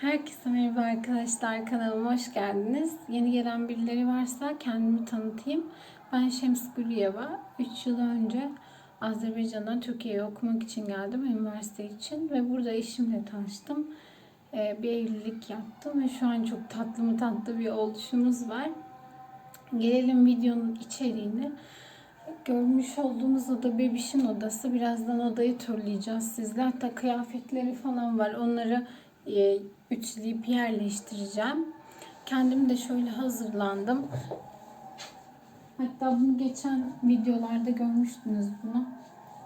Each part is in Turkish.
Herkese merhaba arkadaşlar kanalıma hoş geldiniz. Yeni gelen birileri varsa kendimi tanıtayım. Ben Şems Güliyeva. 3 yıl önce Azerbaycan'dan Türkiye'ye okumak için geldim üniversite için ve burada eşimle tanıştım. Ee, bir evlilik yaptım ve şu an çok tatlı mı tatlı bir oluşumuz var. Gelelim videonun içeriğine. Görmüş olduğumuz oda bebişin odası. Birazdan odayı turlayacağız sizle. Hatta kıyafetleri falan var. Onları üçleyip yerleştireceğim. Kendim de şöyle hazırlandım. Hatta bunu geçen videolarda görmüştünüz bunu.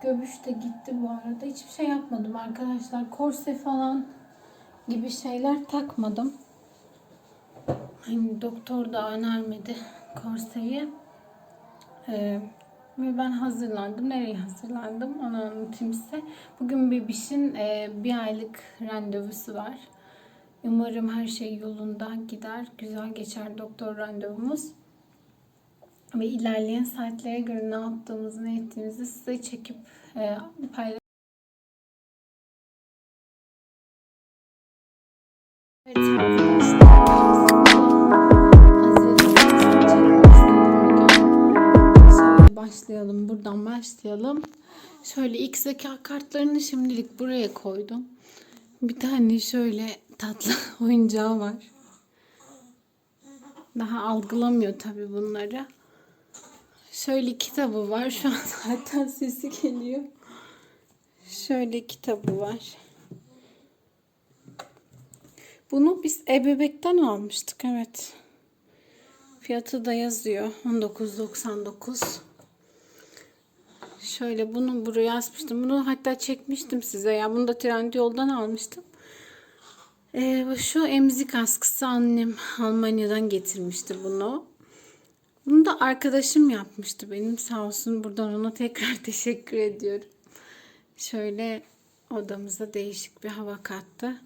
Göbüş de gitti bu arada. Hiçbir şey yapmadım arkadaşlar. Korse falan gibi şeyler takmadım. Hani doktor da önermedi korseyi. Ee, ve ben hazırlandım. Nereye hazırlandım onu anlatayım size. Bugün bebişin e, bir aylık randevusu var. Umarım her şey yolunda gider. Güzel geçer doktor randevumuz. Ve ilerleyen saatlere göre ne yaptığımızı, ne ettiğimizi size çekip e, paylaşacağım. Başlayalım. Şöyle ilk zeka kartlarını şimdilik buraya koydum. Bir tane şöyle tatlı oyuncağı var. Daha algılamıyor tabii bunları. Şöyle kitabı var. Şu an zaten sesi geliyor. Şöyle kitabı var. Bunu biz ebebekten almıştık. Evet. Fiyatı da yazıyor. 19.99. Şöyle bunu buraya yazmıştım. Bunu hatta çekmiştim size ya. Bunu da Trendyol'dan almıştım. Ee, şu emzik askısı annem Almanya'dan getirmişti bunu. Bunu da arkadaşım yapmıştı benim. Sağ olsun buradan ona tekrar teşekkür ediyorum. Şöyle odamıza değişik bir hava kattı.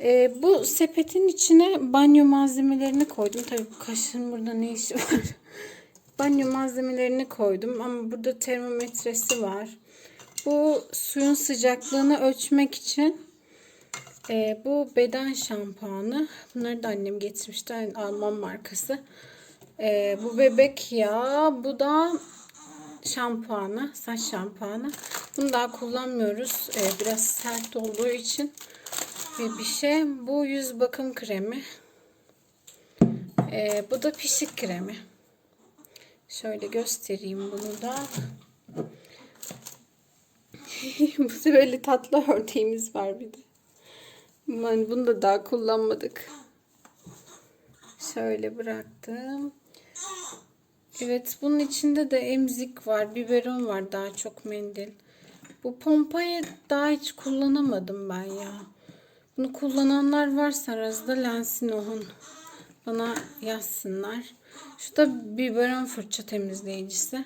Ee, bu sepetin içine banyo malzemelerini koydum. Tabii bu kaşığın burada ne işi var? banyo malzemelerini koydum ama burada termometresi var. Bu suyun sıcaklığını ölçmek için e, bu beden şampuanı. Bunları da annem getirmişti. Yani Alman markası. E, bu bebek yağı. Bu da şampuanı. Saç şampuanı. Bunu daha kullanmıyoruz. E, biraz sert olduğu için. Ve bir şey. Bu yüz bakım kremi. E, bu da pişik kremi. Şöyle göstereyim bunu da. bu böyle tatlı ördeğimiz var bir de. Ben bunu da daha kullanmadık. Şöyle bıraktım. Evet bunun içinde de emzik var. Biberon var daha çok mendil. Bu pompayı daha hiç kullanamadım ben ya. Bunu kullananlar varsa aranızda Lensinoh'un bana yazsınlar. Şu da biberon fırça temizleyicisi.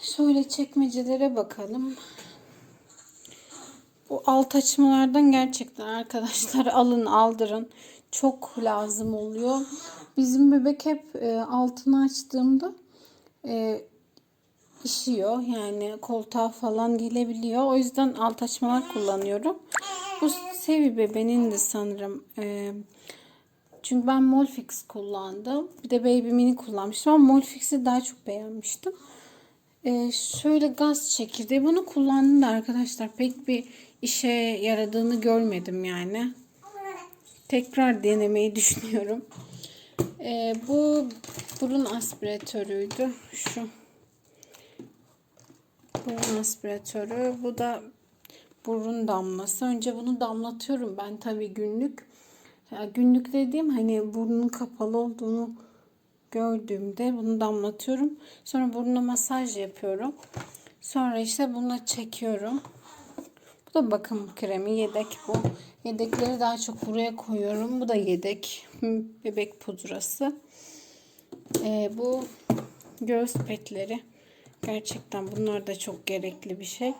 Şöyle çekmecelere bakalım. Bu alt açmalardan gerçekten arkadaşlar alın aldırın. Çok lazım oluyor. Bizim bebek hep e, altını açtığımda e, işiyor. Yani koltuğa falan gelebiliyor. O yüzden alt açmalar kullanıyorum. Bu Sevi bebeğinin de sanırım e, çünkü ben Molfix kullandım. Bir de Baby Mini kullanmıştım ama Molfix'i daha çok beğenmiştim. Ee, şöyle gaz çekirdeği. Bunu kullandım da arkadaşlar pek bir işe yaradığını görmedim yani. Tekrar denemeyi düşünüyorum. Ee, bu burun aspiratörüydü. Şu. Burun aspiratörü. Bu da burun damlası. Önce bunu damlatıyorum ben tabii günlük. Ya günlük dediğim hani burnun kapalı olduğunu gördüğümde bunu damlatıyorum. Sonra burnuna masaj yapıyorum. Sonra işte bunu çekiyorum. Bu da bakım kremi yedek bu. Yedekleri daha çok buraya koyuyorum. Bu da yedek. Bebek pudrası. Ee, bu göğüs petleri. Gerçekten bunlar da çok gerekli bir şey.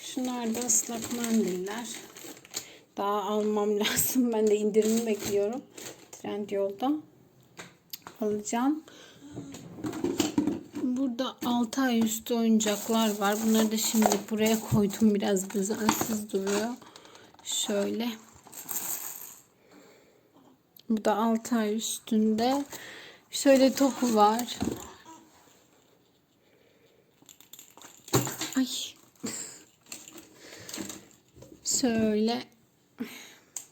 Şunlar da ıslak mendiller. Daha almam lazım. Ben de indirimi bekliyorum. Trendyol'da alacağım. Burada 6 ay üstü oyuncaklar var. Bunları da şimdi buraya koydum. Biraz düzensiz duruyor. Şöyle. Bu da 6 ay üstünde. Şöyle topu var. Ay. Şöyle.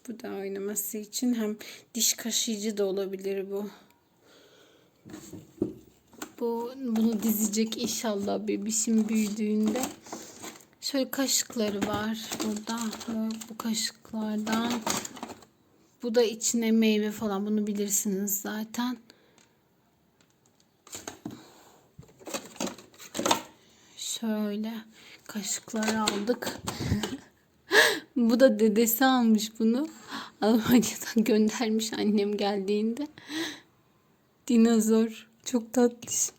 Bu da oynaması için hem diş kaşıyıcı da olabilir bu. Bu bunu dizecek inşallah bebişim büyüdüğünde. Şöyle kaşıkları var burada. Bu kaşıklardan bu da içine meyve falan bunu bilirsiniz zaten. Şöyle kaşıkları aldık. Bu da dedesi almış bunu. Almanya'dan göndermiş annem geldiğinde. Dinozor. Çok tatlış.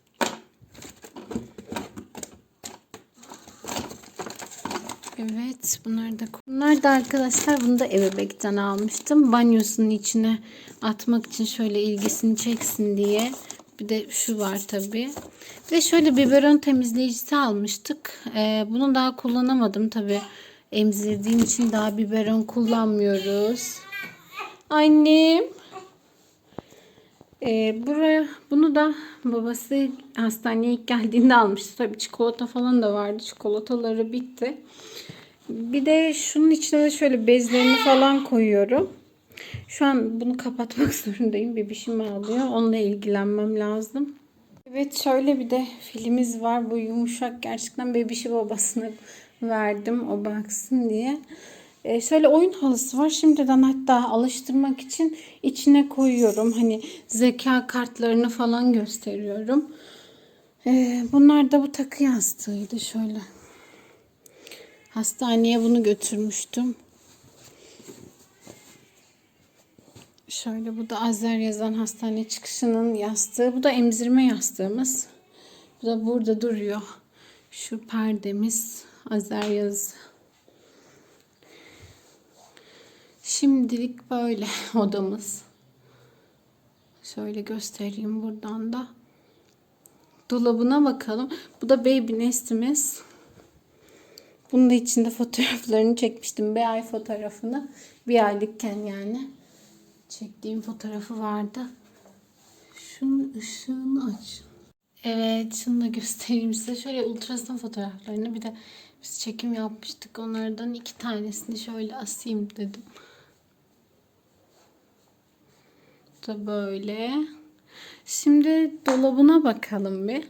Evet bunlar da bunlar da arkadaşlar bunu da ebebekten almıştım. Banyosunun içine atmak için şöyle ilgisini çeksin diye. Bir de şu var tabi. Bir de şöyle biberon temizleyicisi almıştık. Ee, bunu daha kullanamadım tabi. Emzirdiğim için daha biberon kullanmıyoruz. Annem. Ee, buraya bunu da babası hastaneye ilk geldiğinde almıştı. Tabii çikolata falan da vardı. Çikolataları bitti. Bir de şunun içine de şöyle bezlerini falan koyuyorum. Şu an bunu kapatmak zorundayım. Bebişim ağlıyor. Onunla ilgilenmem lazım. Evet şöyle bir de filimiz var. Bu yumuşak gerçekten bebişi babasına verdim o baksın diye. Ee, şöyle oyun halısı var. Şimdiden hatta alıştırmak için içine koyuyorum. Hani zeka kartlarını falan gösteriyorum. Ee, bunlar da bu takı yastığıydı şöyle. Hastaneye bunu götürmüştüm. Şöyle bu da Azer yazan hastane çıkışının yastığı. Bu da emzirme yastığımız. Bu da burada duruyor. Şu perdemiz Azer yazı. Şimdilik böyle odamız. Şöyle göstereyim buradan da. Dolabına bakalım. Bu da baby nestimiz. Bunun da içinde fotoğraflarını çekmiştim. Bir ay fotoğrafını. Bir aylıkken yani. Çektiğim fotoğrafı vardı. Şunun ışığını aç. Evet şunu da göstereyim size. Şöyle ultrason fotoğraflarını bir de biz çekim yapmıştık. Onlardan iki tanesini şöyle asayım dedim. Da böyle. Şimdi dolabına bakalım bir.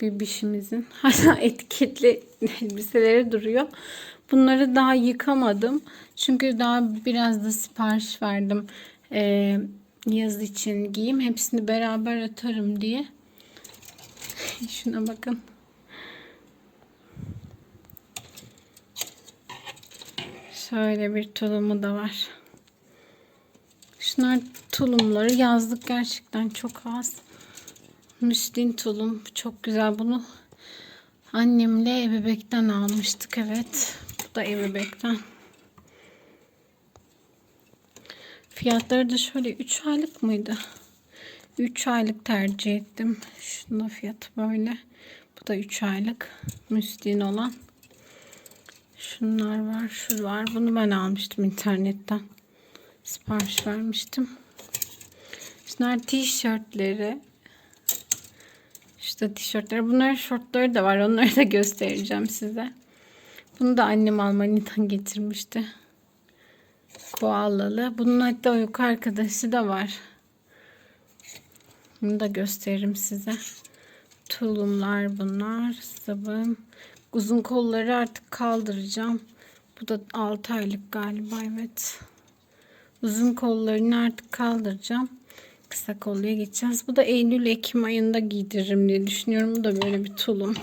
Bebişimizin hala etiketli elbiseleri duruyor. Bunları daha yıkamadım. Çünkü daha biraz da sipariş verdim. Ee, yaz için giyeyim. Hepsini beraber atarım diye. Şuna bakın. Şöyle bir tulumu da var. Şunlar tulumları yazlık gerçekten çok az. Müslin tulum çok güzel bunu annemle ebebekten almıştık evet. Bu da ebebekten. Fiyatları da şöyle 3 aylık mıydı? 3 aylık tercih ettim. Şunun fiyatı böyle. Bu da 3 aylık. Müslin olan. Şunlar var. Şu var. Bunu ben almıştım internetten. Sipariş vermiştim. Şunlar tişörtleri. İşte tişörtleri. Bunlar şortları da var. Onları da göstereceğim size. Bunu da annem Almanya'dan getirmişti. Koalalı. Bunun hatta uyku arkadaşı da var. Bunu da gösteririm size. Tulumlar bunlar. Sabun. Uzun kolları artık kaldıracağım. Bu da 6 aylık galiba evet. Uzun kollarını artık kaldıracağım. Kısa kolluya geçeceğiz. Bu da Eylül-Ekim ayında giydiririm diye düşünüyorum. Bu da böyle bir tulum.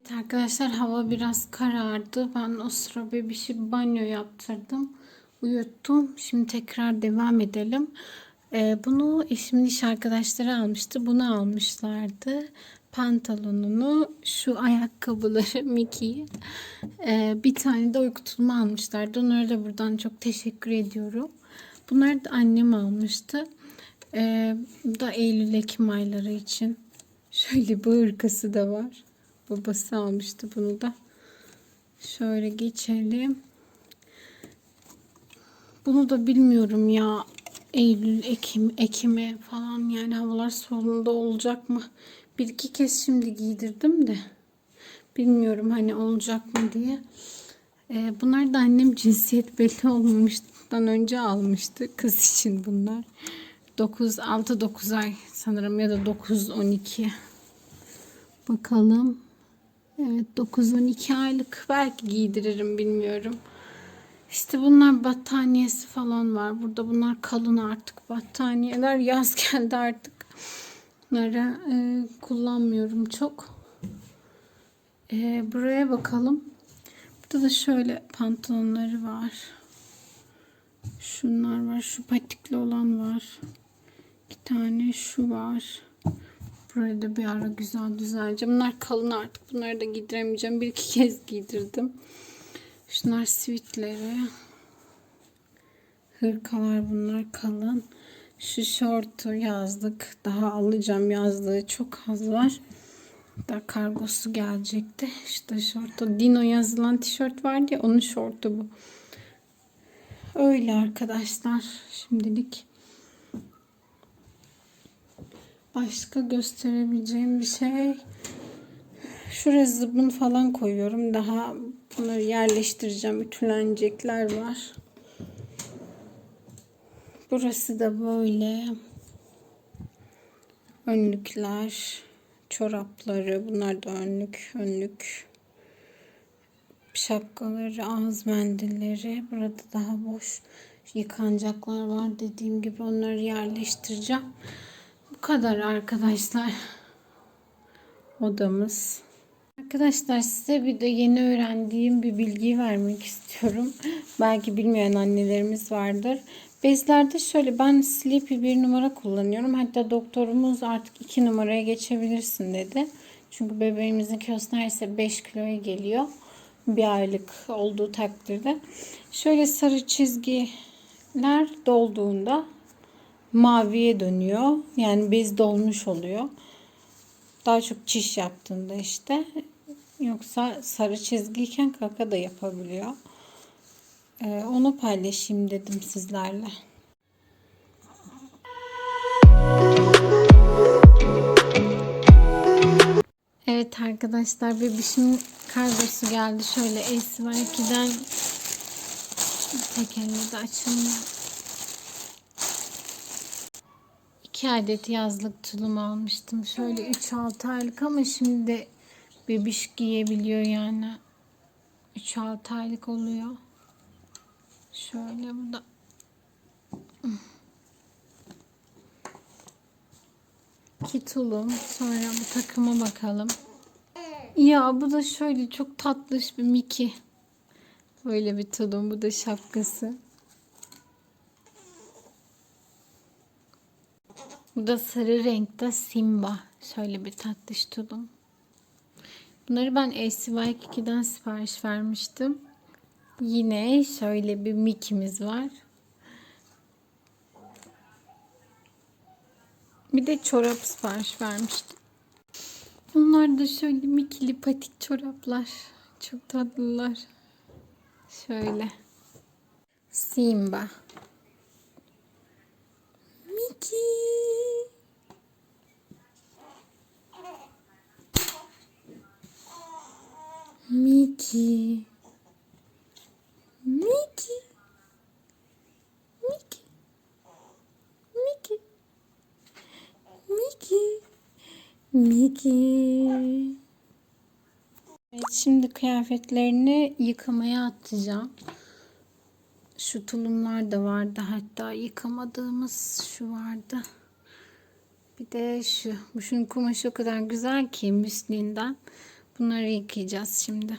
Evet arkadaşlar hava biraz karardı. Ben o sıra bebişi banyo yaptırdım. Uyuttum. Şimdi tekrar devam edelim. Ee, bunu eşimin iş arkadaşları almıştı. Bunu almışlardı. Pantolonunu, şu ayakkabıları Mickey'i. Ee, bir tane de uyku tulumu almışlardı. Onlara da buradan çok teşekkür ediyorum. Bunları da annem almıştı. Ee, bu da Eylül-Ekim ayları için. Şöyle bir hırkası da var. Babası almıştı bunu da. Şöyle geçelim. Bunu da bilmiyorum ya. Eylül, Ekim, Ekim'e falan yani havalar sonunda olacak mı? Bir iki kez şimdi giydirdim de. Bilmiyorum hani olacak mı diye. Ee, bunlar da annem cinsiyet belli olmamıştan önce almıştı. Kız için bunlar. 9, 6, 9 ay sanırım ya da 9, 12. Bakalım. Evet 9-12 aylık. Belki giydiririm bilmiyorum. İşte bunlar battaniyesi falan var. Burada bunlar kalın artık battaniyeler. Yaz geldi artık. Bunları e, kullanmıyorum çok. E, buraya bakalım. Burada da şöyle pantolonları var. Şunlar var. Şu patikli olan var. İki tane şu var. Buraya da bir ara güzel düzeleceğim. Bunlar kalın artık. Bunları da giydiremeyeceğim. Bir iki kez giydirdim. Şunlar sivitleri. Hırkalar bunlar kalın. Şu şortu yazlık. Daha alacağım yazlığı çok az var. Daha kargosu gelecekti. İşte şortu. Dino yazılan tişört vardı ya onun şortu bu. Öyle arkadaşlar. Şimdilik başka gösterebileceğim bir şey. Şuraya zıbın falan koyuyorum. Daha bunları yerleştireceğim. Ütülenecekler var. Burası da böyle. Önlükler, çorapları. Bunlar da önlük, önlük. Şapkaları, ağız mendilleri. Burada daha boş yıkanacaklar var. Dediğim gibi onları yerleştireceğim. Bu kadar arkadaşlar. Odamız. Arkadaşlar size bir de yeni öğrendiğim bir bilgiyi vermek istiyorum. Belki bilmeyen annelerimiz vardır. Bezlerde şöyle ben Sleepy bir numara kullanıyorum. Hatta doktorumuz artık iki numaraya geçebilirsin dedi. Çünkü bebeğimizin kilosu neredeyse 5 kiloya geliyor. Bir aylık olduğu takdirde. Şöyle sarı çizgiler dolduğunda maviye dönüyor. Yani bez dolmuş oluyor. Daha çok çiş yaptığında işte. Yoksa sarı çizgiyken kaka da yapabiliyor. Ee, onu paylaşayım dedim sizlerle. Evet arkadaşlar bebişimin kargosu geldi. Şöyle S2'den tek elle de açılmıyor. İki adet yazlık tulum almıştım. Şöyle 3-6 aylık ama şimdi bebiş giyebiliyor yani. 3-6 aylık oluyor. Şöyle bu da. İki tulum. Sonra bu takıma bakalım. Ya bu da şöyle çok tatlış bir Mickey. Böyle bir tulum. Bu da şapkası. Bu da sarı renkte Simba. Şöyle bir tatlış tulum. Bunları ben ACY2'den sipariş vermiştim. Yine şöyle bir Mickey'miz var. Bir de çorap sipariş vermiştim. Bunlar da şöyle Mickey'li patik çoraplar. Çok tatlılar. Şöyle. Simba. Mickey. Mickey. Mickey. Mickey. Mickey. Mickey. Mickey. Evet, şimdi kıyafetlerini yıkamaya atacağım. Şu tulumlar da vardı. Hatta yıkamadığımız şu vardı. Bir de şu. Bu şunun kumaşı o kadar güzel ki müslinden. Bunları yıkayacağız şimdi.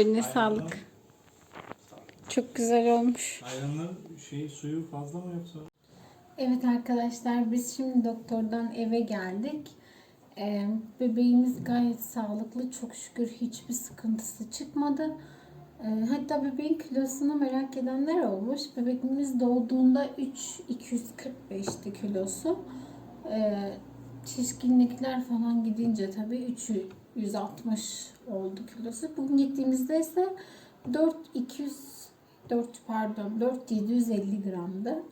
Ellerine sağlık. Çok güzel olmuş. Ayranın şey suyu fazla mı yoksa? Evet arkadaşlar biz şimdi doktordan eve geldik. Ee, bebeğimiz gayet sağlıklı. Çok şükür hiçbir sıkıntısı çıkmadı. Ee, hatta bebeğin kilosunu merak edenler olmuş. Bebeğimiz doğduğunda 3.245'ti kilosu. Ee, şişkinlikler falan gidince tabii 360 oldu kilosu. Bugün gittiğimizde ise 4200 4 pardon 4750 gramdı.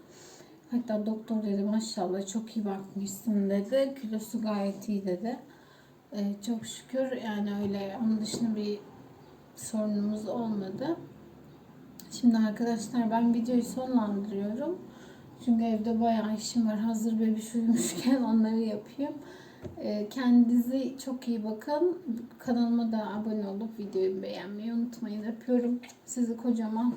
Hatta doktor dedi maşallah çok iyi bakmışsın dedi. Kilosu gayet iyi dedi. Ee, çok şükür yani öyle onun dışında bir sorunumuz olmadı. Şimdi arkadaşlar ben videoyu sonlandırıyorum. Çünkü evde bayağı işim var. Hazır bebiş uyumuşken onları yapayım. Ee, kendinize çok iyi bakın. Kanalıma da abone olup videoyu beğenmeyi unutmayın. Öpüyorum sizi kocaman.